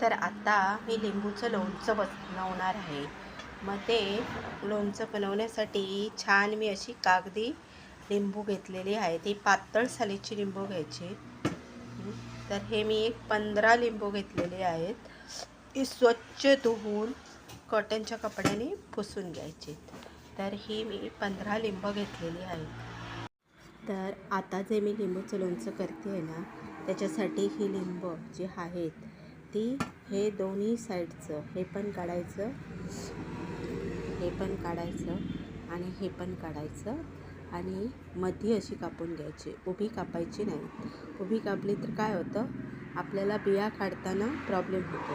तर आता मी लिंबूचं लोणचं बनवणार आहे. मग ते लोणचं बनवण्यासाठी छान मी अशी कागदी लिंबू घेतलेली आहे. ती पातळ सालीची लिंबू घ्यायची. तर हे मी एक पंधरा लिंबू घेतलेले आहेत. ती स्वच्छ धुवून कॉटनच्या कपड्याने पुसून घ्यायची. तर ही मी पंधरा लिंबं घेतलेली आहेत. तर आता जे मी लिंबूचं लोणचं करते आहे ना त्याच्यासाठी ही लिंब जी आहेत ती हे दोन्ही साईडचं हे पण काढायचं हे पण काढायचं आणि हे पण काढायचं आणि मध्ये अशी कापून घ्यायची. उभी कापायची नाही. उभी कापली तर काय होतं? आपल्याला बिया काढताना प्रॉब्लेम होतो.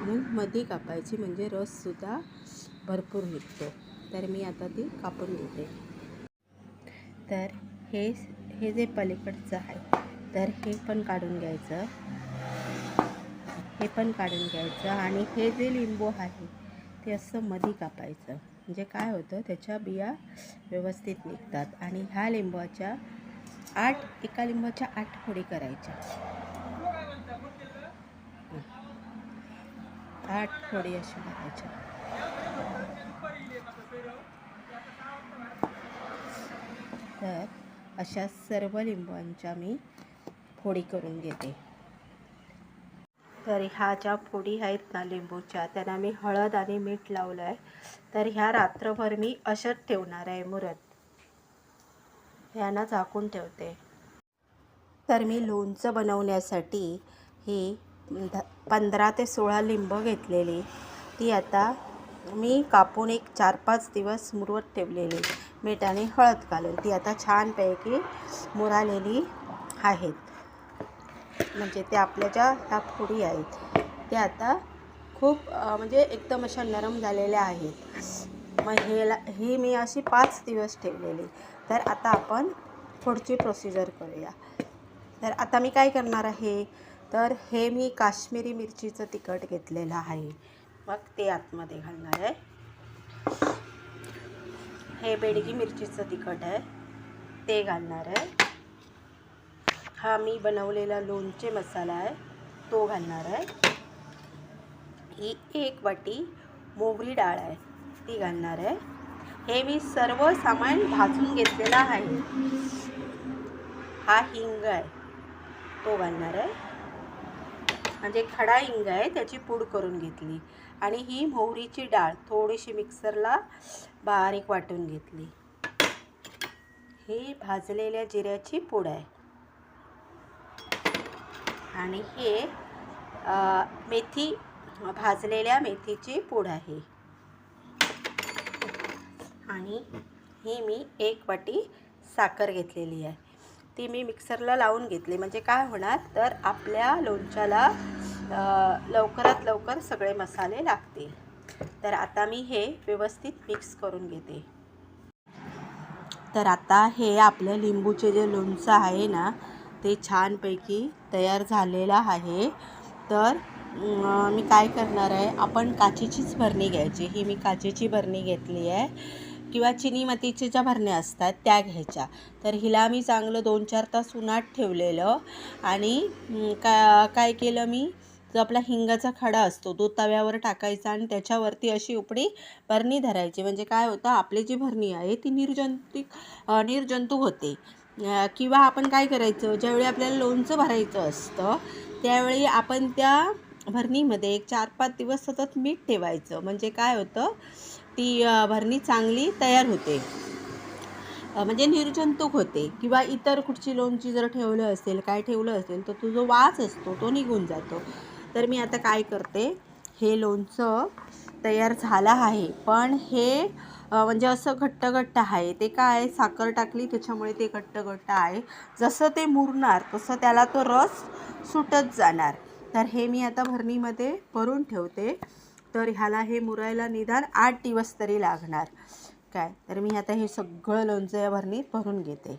म्हणून मध्ये कापायची म्हणजे रससुद्धा भरपूर निघतो. तर मी आता ती कापून घेते. तर हे हे जे पलीकडचं आहे तर हे पण काढून घ्यायचं. हे पण काढून घ्यायचं आणि हे जे लिंबू आहे ते असं मधी कापायचं. म्हणजे काय होतं त्याच्या बिया व्यवस्थित निघतात आणि ह्या लिंबाच्या आठ एका लिंबाच्या आठ फोडी करायच्या. आठ फोडी अशा करायच्या. तर अशा सर्व लिंबांच्या मी फोडी करून घेते. तर ह्या ज्या फोडी आहेत ना लिंबूच्या त्यांना मी हळद आणि मीठ लावलं आहे तर ह्या रात्रभर मी अशाच ठेवणार आहे मुरत. ह्यांना झाकून ठेवते. तर मी लोणचं बनवण्यासाठी ही ध पंधरा ते सोळा लिंब घेतलेली. ती आता मी कापून एक चार पाच दिवस मुरवत ठेवलेली. मीठ आणि हळद घालून ती आता छानपैकी मुरालेली आहेत. म्हणजे त्या आपल्या ज्या ह्या फोडी आहेत त्या आता खूप म्हणजे एकदम अशा नरम झालेल्या आहेत. मग हेला ही मी अशी पाच दिवस ठेवलेली. तर आता आपण पुढची प्रोसिजर करूया. तर आता मी काय करणार आहे? तर हे मी काश्मीरी मिरचीचं तिखट घेतलेलं आहे. मग ते आतमध्ये घालणार आहे. हे बेडगी मिरचीचं तिखट आहे. ते घालणार आहे. हा मी बनवलेला लोणचे मसाला आहे. तो घालणार आहे. ही एक वाटी मोगरी डाळ आहे. ती घालणार आहे. हे मी सर्व सामान भाजून घेतलेलं आहे. हा हिंग आहे. तो घालणार आहे. म्हणजे खडा हिंग आहे त्याची पूड करून घेतली. आणि ही मोहरीची डाळ थोडीशी मिक्सरला बारीक वाटून घेतली. ही भाजलेल्या जिऱ्याची पूड आहे. आणि हे मेथी भाजलेल्या मेथीची पूड आहे. आणि ही मी एक वाटी साखर घेतलेली आहे. ती मी मिक्सरला लावून घेतली. म्हणजे काय होणार? तर आपल्या लोणच्याला लवकरात लवकर सगळे मसाले लागतील. तर आता मी हे व्यवस्थित मिक्स करून घेते. तर आता हे आपलं लिंबूचे जे लोणचं आहे ना ते छानपैकी तयार झालेला आहे. तर मी काय करणार आहे? आपण काचेचीच भरणी घ्यायची. ही मी काचेची भरणी घेतली आहे. किंवा चिनी मातीच्या ज्या भरण्या असतात त्या घ्यायच्या. तर हिला मी चांगलं दोन चार तास उन्हात ठेवलेलं. आणि का काय केलं मी? जो आपला हिंगाचा खडा असतो तो तव्यावर टाकायचा आणि त्याच्यावरती अशी उपडी भरणी धरायची. म्हणजे काय होतं? आपली जी भरणी आहे ती निर्जंतुक अ, निर्जंतुक होते. किंवा आपण काय करायचं ज्यावेळी आपल्याला लोणचं भरायचं असतं त्यावेळी आपण त्या भरणीमध्ये एक चार पाच दिवस सतत मीठ ठेवायचं. म्हणजे काय होतं ती भरणी चांगली तयार होते. म्हणजे निर्जंतुक होते. किंवा इतर कुठची लोणची जर ठेवलं असेल काय ठेवलं असेल तर तो जो वास असतो तो निघून जातो. तर मी आता काय करते हे लोणचं तयार झालं आहे. पण हे म्हणजे असं घट्ट घट्ट आहे. ते काय साखर टाकली त्याच्यामुळे ते घट्ट घट्ट आहे. जसं ते मुरणार तसं त्याला तो रस सुटत जाणार. तर हे मी आता भरणीमध्ये भरून ठेवते. तर ह्याला हे मुरायला निदान आठ दिवस तरी लागणार. काय? तर मी आता हे सगळं लोणचं या भरणीत भरून घेते.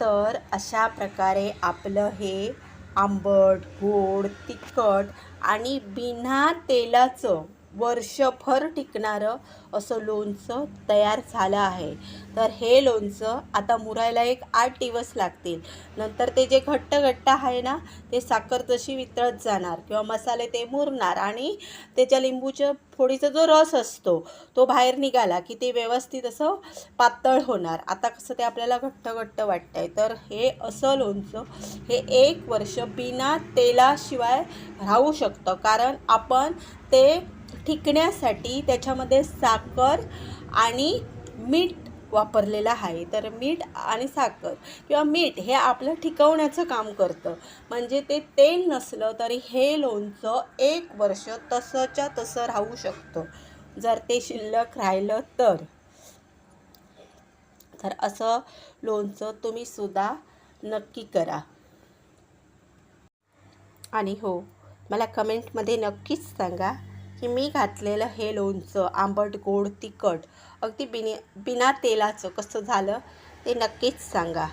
तर अशा प्रकारे आपलं हे आंबट गोड तिखट आणि बिना तेलाचं वर्षभर टिकणारं असं लोणचं तयार झालं आहे. तर हे लोणचं आता मुरायला एक आठ दिवस लागतील. नंतर ते जे घट्ट घट्ट आहे ना ते साखर तशी वितळत जाणार किंवा मसाले ते मुरणार आणि त्याच्या लिंबूच्या फोडीचा जो रस असतो तो बाहेर निघाला की ते व्यवस्थित असं पातळ होणार. आता कसं ते आपल्याला घट्ट घट्ट वाटतं आहे तर हे असं लोणचं हे एक वर्ष बिना तेलाशिवाय राहू शकतं. कारण आपण ते टिकण्यासाठी त्याच्यामध्ये साखर आणि मीठ वापरलेलं आहे. तर मीठ आणि साखर किंवा मीठ हे आपलं टिकवण्याचं काम करतं. म्हणजे ते तेल नसलं तरी हे लोणचं एक वर्ष तसंच्या तसं राहू शकतं. जर ते शिल्लक राहिलं तर. तर असं लोणचं तुम्ही सुद्धा नक्की करा. आणि हो मला कमेंटमध्ये नक्कीच सांगा. की मी घातलेलं हे लोणचं आंबट गोड तिखट अगदी बिने बिना तेलाचं कसं झालं ते नक्कीच सांगा.